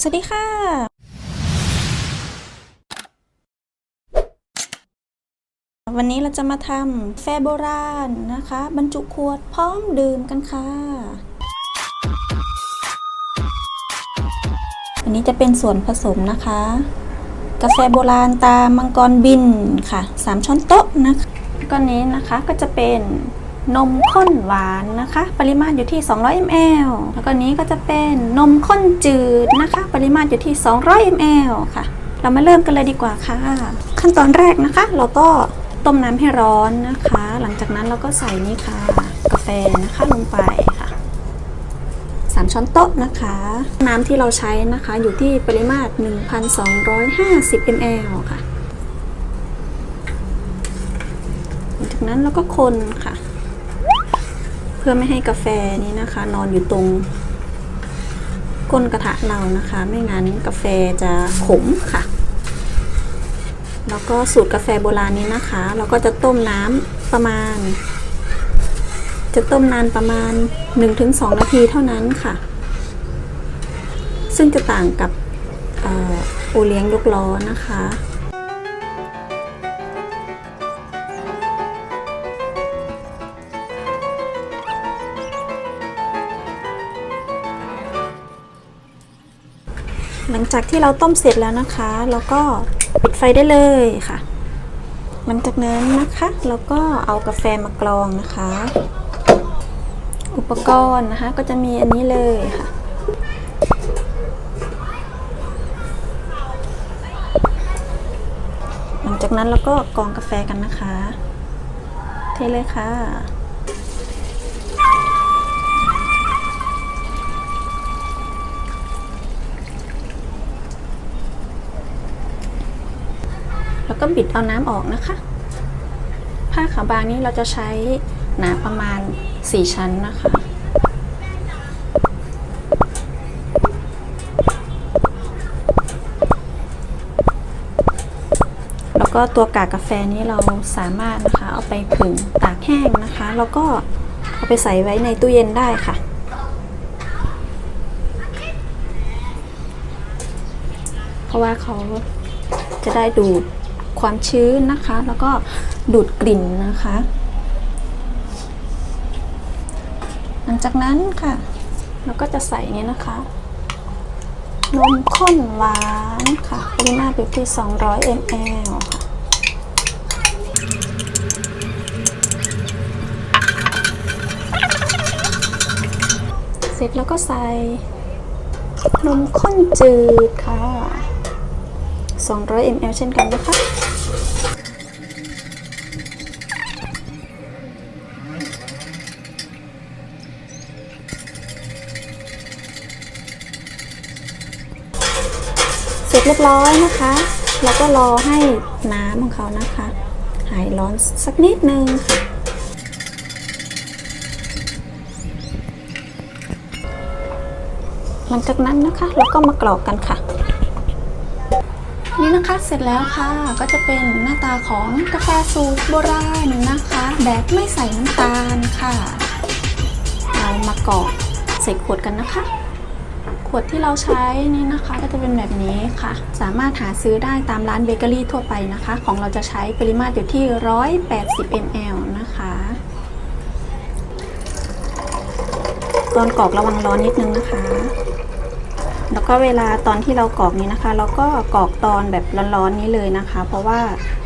สวัสดีค่ะวันนี้เราจะมาทำแฟโบราณนะคะ บรรจุขวดพร้อมดื่มกันค่ะ อันนี้จะเป็นส่วนผสมนะคะ กาแฟโบราณตามังกรบินค่ะ 3 ช้อนโต๊ะนะคะก้อนนี้นะคะก็จะเป็น นมข้นหวานนะคะ ปริมาตรอยู่ที่ 200 ml แล้วก็นี้ก็จะเป็นนมข้นจืดนะคะ ปริมาตรอยู่ที่ 200 ml ค่ะ เรามาเริ่มกันเลยดีกว่าค่ะ ขั้นตอนแรกนะคะ เราก็ต้มน้ำให้ร้อนนะคะ หลังจากนั้นเราก็ใส่นี่ค่ะ กาแฟนะคะลงไปค่ะ 3 ช้อนโต๊ะนะคะ น้ำที่เราใช้นะคะอยู่ที่ปริมาตร 1,250 ml ค่ะ หลังจากนั้นเราก็คนค่ะ พื่อไม่ให้กาแฟนี้นะคะ นอนอยู่ตรง ก้นกระทะเรานะคะ ไม่งั้นกาแฟจะขมค่ะ แล้วก็สูตรกาแฟโบราณนี้นะคะ เราก็จะต้มน้ำประมาณ จะต้มนานประมาณ 1-2 นาทีเท่านั้นค่ะ ซึ่งจะต่างกับอ่อโอเลี้ยงยกล้อนะคะ หลังจากที่เราต้มเสร็จแล้วนะคะเราก็ปิดไฟได้เลยค่ะ หลังจากนั้นนะคะเราก็เอากาแฟมากรองนะคะ อุปกรณ์นะคะก็จะมีอันนี้เลยค่ะหลังจากนั้นเราก็กรองกาแฟกันนะคะ เทเลยค่ะ ก็บิดเอาน้ำออกนะคะ ผ้าขาวบางนี้เราจะใช้หนาประมาณ 4 ชั้นนะคะแล้วก็ตัวกากกาแฟนี้เราสามารถนะคะเอาไปผึ่งตากแห้งนะคะ แล้วก็เอาไปใส่ไว้ในตู้เย็นได้ค่ะ เพราะว่าเขาจะได้ดูด ความชื้นนะคะ แล้วก็ดูดกลิ่นนะคะ หลังจากนั้นค่ะ เราก็จะใส่นี้นะคะ นมข้นหวานค่ะปริมาตรอยู่ที่ 200 ml ค่ะเสร็จแล้วก็ใส่นมข้นจืดค่ะ 200 ml เช่นกันนะคะเสร็จเรียบร้อยนะคะแล้วก็รอให้น้ำของเขานะคะ หายร้อนสักนิดนึงค่ะหลังจากนั้นนะคะ เราก็มากรอกกันค่ะ นี่นะคะเสร็จแล้วค่ะ ก็จะเป็นหน้าตาของกาแฟสูตรโบราณนะคะ แบบไม่ใส่น้ำตาลค่ะ เรามากรอกใส่ขวดกันนะคะ ขวดที่เราใช้นี่นะคะ ก็จะเป็นแบบนี้ค่ะ สามารถหาซื้อได้ตามร้านเบเกอรี่ทั่วไปนะคะ ของเราจะใช้ปริมาตรอยู่ที่ 180 ml นะคะตอนกรอกระวังร้อนนิดนึงนะคะ แล้วก็เวลาตอนที่เรากรอกนี้นะคะ เราก็กรอกตอนแบบร้อนๆนี้เลยนะคะ เพราะว่า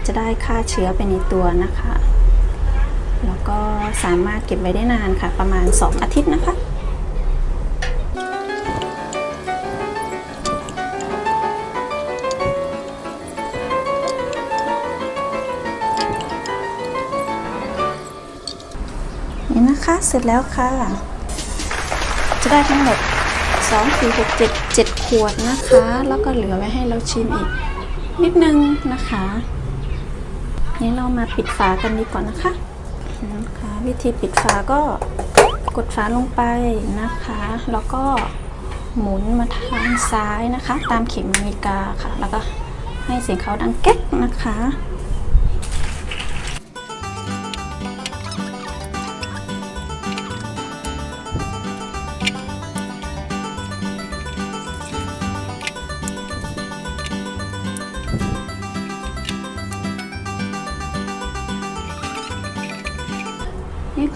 จะได้ฆ่าเชื้อไปในตัวนะคะ แล้วก็สามารถเก็บไว้ได้นานค่ะ ประมาณ 2 อาทิตย์นะคะนี่นะคะเสร็จแล้วค่ะ จะได้ทั้งหมด 2 4 6 7 7 ขวดนะคะ แล้วก็เหลือไว้ให้เราชิมอีก นิดนึงนะคะนี่เรามาปิดฝากันดีกว่านะคะนะคะวิธีปิดฝาก็กดฝาลงไปนะคะ แล้วก็หมุนมาทางซ้ายนะคะ ตามเข็มนาฬิกาค่ะ แล้วก็ให้เสียงเขาดังแก๊กนะคะ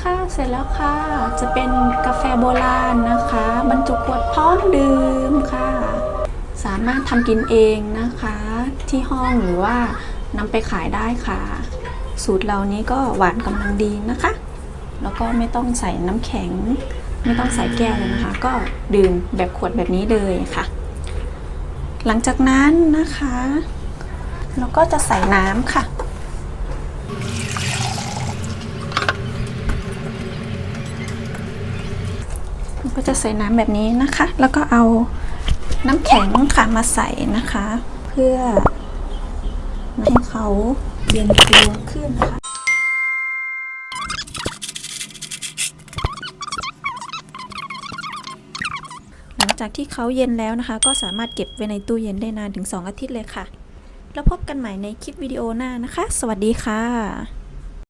ค่ะเสร็จแล้วค่ะ จะเป็นกาแฟโบราณนะคะ บรรจุขวดพร้อมดื่มค่ะ สามารถทำกินเองนะคะ ที่ห้องหรือว่านำไปขายได้ค่ะ สูตรเรานี้ก็หวานกำลังดีนะคะ แล้วก็ไม่ต้องใส่น้ำแข็ง ไม่ต้องใส่แก้วเลยนะคะ ก็ดื่มแบบขวดแบบนี้เลยค่ะ หลังจากนั้นนะคะ เราก็จะใส่น้ำค่ะ ก็จะใส่น้ำแบบนี้นะคะ แล้วก็เอาน้ำแข็งค่ะมาใส่นะคะ เพื่อให้เขาเย็นตัวขึ้นค่ะหลังจากที่เขาเย็นแล้วนะคะ ก็สามารถเก็บไว้ในตู้เย็นได้นานถึง 2 อาทิตย์เลยค่ะ แล้วพบกันใหม่ในคลิปวิดีโอหน้านะคะ สวัสดีค่ะ